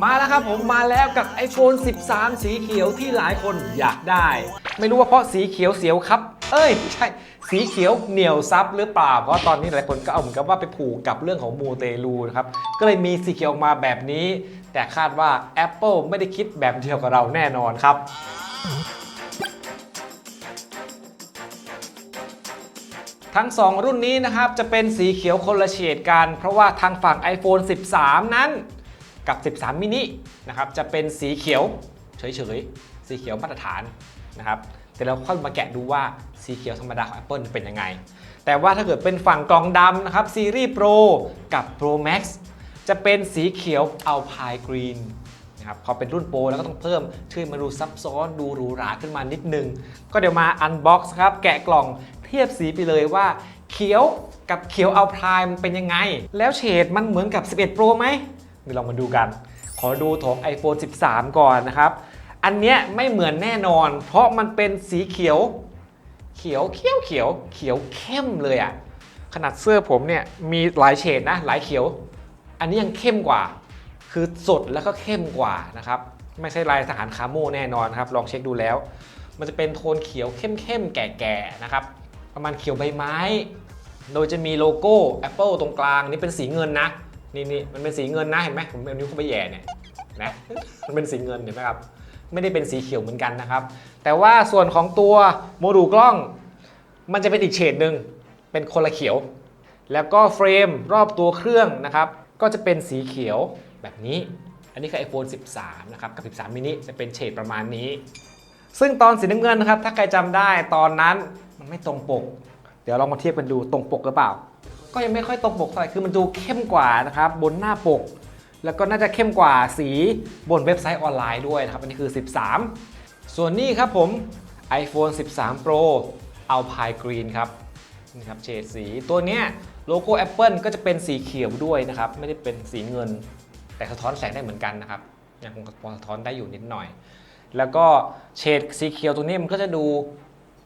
มาแล้วครับผมมาแล้วกับ iPhone 13 สีเขียวที่หลายคนอยากได้ ไม่รู้ว่าเพราะสีเขียวเสียวครับ เอ้ยไม่ใช่สีเขียวเหนียวซับหรือเปล่า เพราะตอนนี้หลายคนก็เอาเหมือนกับว่าไปผูกกับเรื่องของมูเตลูนะครับก็เลยมีสีเขียวออกมาแบบนี้ แต่คาดว่า Apple ไม่ได้คิดแบบเดียวกับเราแน่นอนครับทั้ง 2 รุ่นนี้นะครับ จะเป็นสีเขียวคนละเฉดกัน เพราะว่าทางฝั่ง iPhone 13 นั้น กับ 13 มินินะครับจะเป็นสีเขียวเฉยๆ สีเขียวมาตรฐานนะครับแต่เราค่อยมาแกะดูว่าสีเขียวธรรมดาของ Apple เป็นยังไง แต่ว่าถ้าเกิดเป็นฝั่งกล่องดำนะครับซีรีส์ Pro กับ Pro Max จะเป็นสีเขียว Alpine Green นะครับพอเป็นรุ่นโปรแล้วก็ต้องเพิ่มช่วยมาดูซับซ้อนดูหรูหราขึ้นมานิดนึง ก็เดี๋ยวมาอันบ็อกซ์ครับ แกะกล่องเทียบสีไปเลยว่า เขียวกับเขียวอัลพายมันเป็นยังไง แล้วเฉดมันเหมือนกับ 11 Pro ไหม เดี๋ยวเรามาดูกัน ขอดูของ iPhone 13 ก่อนนะครับ อันเนี้ยไม่เหมือนแน่นอน เพราะมันเป็นสีเขียว เขียวเขียวเขียวเขียวเข้มเลยอะขนาดเสื้อผมเนี่ยมีหลายเฉดนะหลายเขียว อันนี้ยังเข้มกว่า คือสดแล้วก็เข้มกว่านะครับ ไม่ใช่ลายทหารคาโมแน่นอนครับ ลองเช็คดูแล้ว มันจะเป็นโทนเขียวเข้มๆแก่ๆนะครับ ประมาณเขียวใบไม้ โดยจะมีโลโก้ Apple ตรงกลางนี่เป็นสีเงินนะ นี่นี่มันเป็นสีเงินนะเห็นไหมผมเอานิ้วเข้าไปแย่เนี่ยนะมันเป็นสีเงินเห็นไหมครับไม่ได้เป็นสีเขียวเหมือนกันนะครับ แต่ว่าส่วนของตัวโมดูลกล้อง มันจะเป็นอีกเฉดหนึ่งเป็นคนละเขียว แล้วก็เฟรมรอบตัวเครื่องนะครับ ก็จะเป็นสีเขียวแบบนี้ อันนี้คือ iPhone 13 นะครับ กับ 13 mini จะเป็นเฉดประมาณนี้ ซึ่งตอนสีน้ำเงินนะครับ ถ้าใครจำได้ตอนนั้นมันไม่ตรงปก เดี๋ยวลองมาเทียบกันดูตรงปกหรือเปล่า ก็ยังไม่ค่อยตรงปกเท่าไหร่คือมันดูเข้มกว่านะครับบนหน้าปก แล้วก็น่าจะเข้มกว่าสีบนเว็บไซต์ออนไลน์ด้วยนะครับอันนี้คือ 13 ส่วนนี้ครับผม iPhone 13 Pro Alpine Green ครับนี่ครับเฉดสีตัวเนี้ยโลโก้ Apple ก็จะเป็นสีเขียวด้วยนะครับ ไม่ได้เป็นสีเงิน แต่สะท้อนแสงได้เหมือนกันนะครับยังคงสะท้อนได้อยู่นิดหน่อย แล้วก็เฉดสีเขียวตัวนี้มันก็จะดู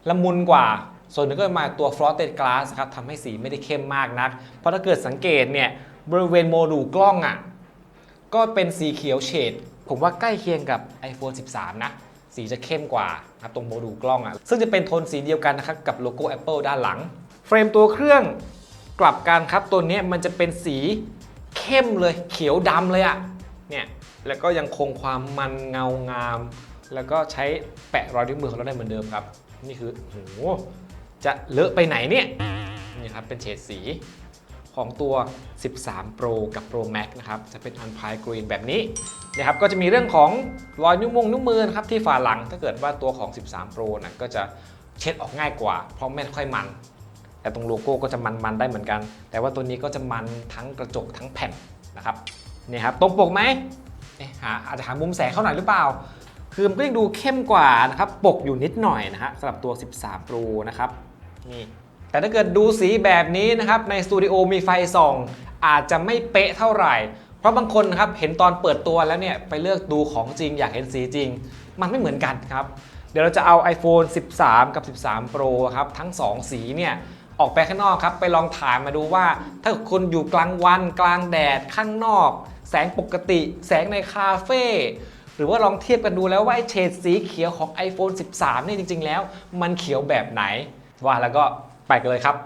ละมุนกว่า ส่วนหนึ่งก็มาตัว frosted glass ครับทำให้สีไม่ได้เข้มมากนัก เพราะถ้าเกิดสังเกตเนี่ยบริเวณโมดูลกล้องอะก็เป็นสีเขียวเฉดผมว่าใกล้เคียงกับ iPhone 13 นะ สีจะเข้มกว่าครับตรงโมดูลกล้องอะซึ่งจะเป็นโทนสีเดียวกันนะครับกับโลโก้ Apple ด้านหลัง เฟรมตัวเครื่องกลับกันครับตัวนี้มันจะเป็นสีเข้มเลยเขียวดำเลยอะ่ะเนี่ยแล้วก็ยังคงความมันเงางาม แล้วก็ใช้แปะรอยนิ้วมือของเราได้เหมือนเดิมครับ นี่คือโห จะเลอะไปไหนเนี่ยนี่ครับเป็นเฉดสีของตัว 13 Pro กับ Pro Max นะครับ จะเป็น Unpie Green แบบนี้นะครับ ก็จะมีเรื่องของรอยนิ้วมงนิ้วมือนะครับที่ฝาหลัง ถ้าเกิดว่าตัวของ 13 Pro นะก็จะเช็ดออกง่ายกว่า เพราะไม่ค่อยมัน แต่ตรงโลโก้ก็จะมันๆได้เหมือนกัน แต่ว่าตัวนี้ก็จะมันทั้งกระจกทั้งแผ่นนะครับ นี่ครับ ตรงปกไหมเอ๊ะหาอาจจะหามุมแสงเข้าหน่อยหรือเปล่า คือมันก็ยังดูเข้มกว่านะครับ ปกอยู่นิดหน่อยนะฮะสำหรับตัว 13 Pro นะครับนี่แต่ถ้าเกิดดูสีแบบนี้นะครับ ในสตูดิโอมีไฟส่อง อาจจะไม่เป๊ะเท่าไหร่ เพราะบางคนนะครับเห็นตอนเปิดตัวแล้วเนี่ยไปเลือกดูของจริงอยากเห็นสีจริง มันไม่เหมือนกันครับ เดี๋ยวเราจะเอา iPhone 13 กับ 13 Pro ครับทั้ง 2 สีเนี่ยออกไปข้างนอกครับ ไปลองถ่ายมาดูว่า ถ้าคุณอยู่กลางวันกลางแดดข้างนอก แสงปกติ แสงในคาเฟ่ หรือว่าลองเทียบกันดูแล้วว่าไอ้เฉดสีเขียวของ iPhone 13 นี่จริง ๆ แล้ว มันเขียวแบบไหน ว่าแล้วก็ไปกันเลยครับ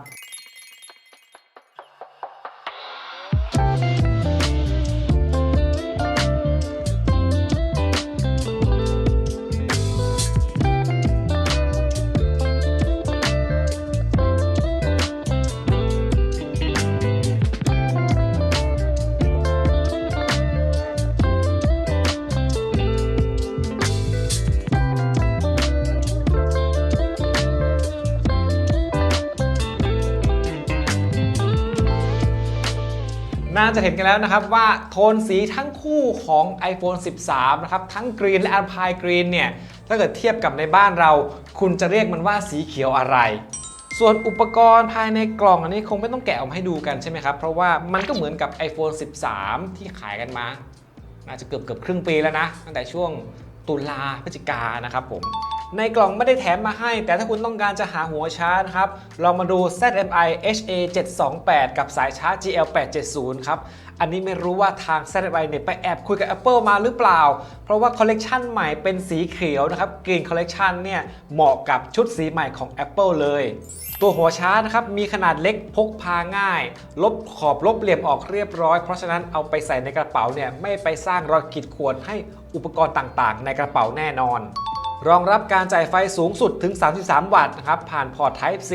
น่าจะเห็นกันแล้วนะครับว่าโทนสีทั้งคู่ของ iPhone 13 นะครับ ทั้ง Green และ Alpine Green เนี่ย ถ้าเกิดเทียบกับในบ้านเรา คุณจะเรียกมันว่าสีเขียวอะไร ส่วนอุปกรณ์ภายในกล่องอันนี้คงไม่ต้องแกะออกมาให้ดูกันใช่ไหมครับ เพราะว่ามันก็เหมือนกับ iPhone 13 ที่ขายกันมาน่าจะเกือบเกือบครึ่งปีแล้วนะ ตั้งแต่ช่วงตุลาพฤศจิกานะครับผม ในกล่องไม่ได้แถมมาให้ แต่ถ้าคุณต้องการจะหาหัวชาร์จครับลองมาดู ZMI HA 728 กับสายชาร์จ GL 870 ครับอันนี้ไม่รู้ว่าทาง ZMI เนี่ยไปแอบคุยกับ Apple มาหรือเปล่า เพราะว่าคอลเลกชันใหม่เป็นสีเขียวนะครับ Green Collection เนี่ยเหมาะกับชุดสีใหม่ของ Apple เลยตัวหัวชาร์จนะครับมีขนาดเล็กพกพาง่าย ลบขอบลบเหลี่ยมออกเรียบร้อย เพราะฉะนั้นเอาไปใส่ในกระเป๋าเนี่ยไม่ไปสร้างรอยขีดข่วนให้อุปกรณ์ต่างๆ ในกระเป๋าแน่นอน รองรับการจ่ายไฟสูงสุดถึง 33 วัตต์นะครับ ผ่านพอร์ต Type C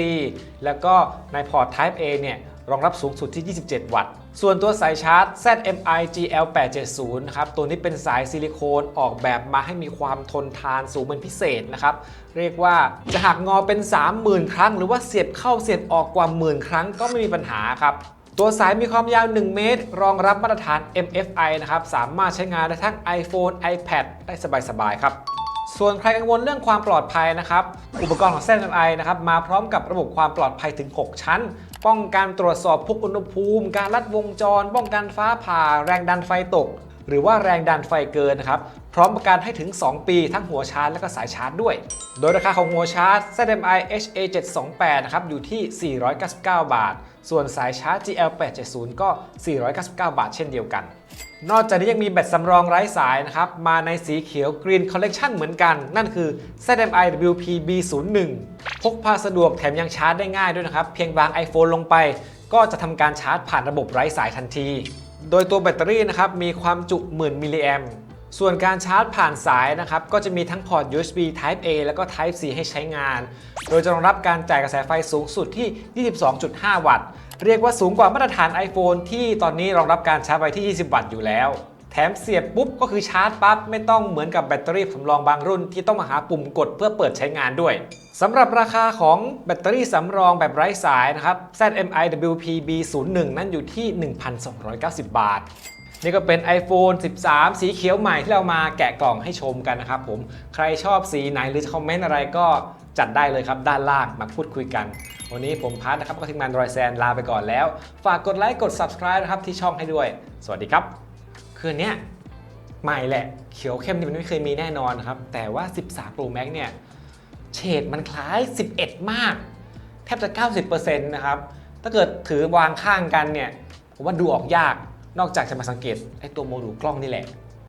แล้วก็ในพอร์ต Type A เนี่ยรองรับสูงสุดที่ 27 วัตต์ ส่วนตัวสายชาร์จ ZMI GL 870 นะครับ ตัวนี้เป็นสายซิลิโคนออกแบบมาให้มีความทนทานสูงเป็นพิเศษนะครับ เรียกว่าจะหักงอเป็น 30,000 ครั้ง หรือว่าเสียบเข้าเสียบออกกว่าหมื่นครั้งก็ไม่มีปัญหาครับตัวสายมีความยาว 1 เมตร รองรับมาตรฐาน MFI นะครับ สามารถใช้งานได้ทั้ง iPhone iPad ได้สบายๆ ครับ ส่วนใครกังวลเรื่องความปลอดภัยนะครับ อุปกรณ์ของ ZMI นะครับมาพร้อมกับระบบความปลอดภัยถึง 6 ชั้น ป้องกันตรวจสอบพวกอุณหภูมิ การลัดวงจร ป้องกันฟ้าผ่า แรงดันไฟตก หรือว่าแรงดันไฟเกินนะครับ พร้อมประกันให้ถึง 2 ปีทั้งหัวชาร์จและก็สายชาร์จด้วย โดยราคาของหัวชาร์จ ZMI HA 728 นะครับอยู่ที่ 499 บาท ส่วนสายชาร์จ GL 870 ก็ 499 บาท เช่นเดียวกัน นอกจากนี้ยังมีแบตสำรองไร้สายนะครับ มาในสีเขียว Green Collection เหมือนกัน นั่นคือ ZMI WP B01 พกพาสะดวกแถมยังชาร์จได้ง่ายด้วยนะครับ เพียงวาง iPhone ลงไป ก็จะทำการชาร์จผ่านระบบไร้สายทันที โดยตัวแบตเตอรี่นะครับ มีความจุ10,000มิลลิแอมส่วนการชาร์จผ่านสายนะครับ ก็จะมีทั้งพอร์ต USB Type A แล้วก็ Type C ให้ใช้งาน โดยจะรองรับการจ่ายกระแสไฟสูงสุดที่ 22.5 วัตต์ เรียกว่าสูงกว่ามาตรฐาน iPhone ที่ตอนนี้รองรับการชาร์จไฟที่ 20 วัตต์อยู่แล้ว แถมเสียบปุ๊บก็คือชาร์จปั๊บไม่ต้องเหมือนกับแบตเตอรี่สำรองบางรุ่นที่ต้องมาหาปุ่มกดเพื่อเปิดใช้งานด้วยสำหรับราคาของแบตเตอรี่สำรองแบบไร้สายนะครับ ZMI WP B01 นั่นอยู่ที่ 1,290 บาท นี่ก็เป็น iPhone 13 สีเขียวใหม่ที่เรามาแกะกล่องให้ชมกันนะครับผม ใครชอบสีไหนหรือจะคอมเมนต์อะไรก็จัดได้เลยครับด้านล่างมาพูดคุยกัน วันนี้ผมพัทนะครับก็ทีมงานรอยแซนลาไปก่อนแล้ว ฝากกดไลค์กด subscribe นะครับที่ช่องให้ด้วย สวัสดีครับ คืนเนี้ยใหม่แหละ เขียวเข้มนี่มันไม่เคยมีแน่นอนครับ แต่ว่า 13 Pro Max เนี่ยเฉดมันคล้าย 11 มาก แทบจะ 90%นะครับ ถ้าเกิดถือวางข้างกันเนี่ยผมว่าดูออกยากนอกจากจะมาสังเกตไอ้ตัวโมดูลกล้องนี่แหละ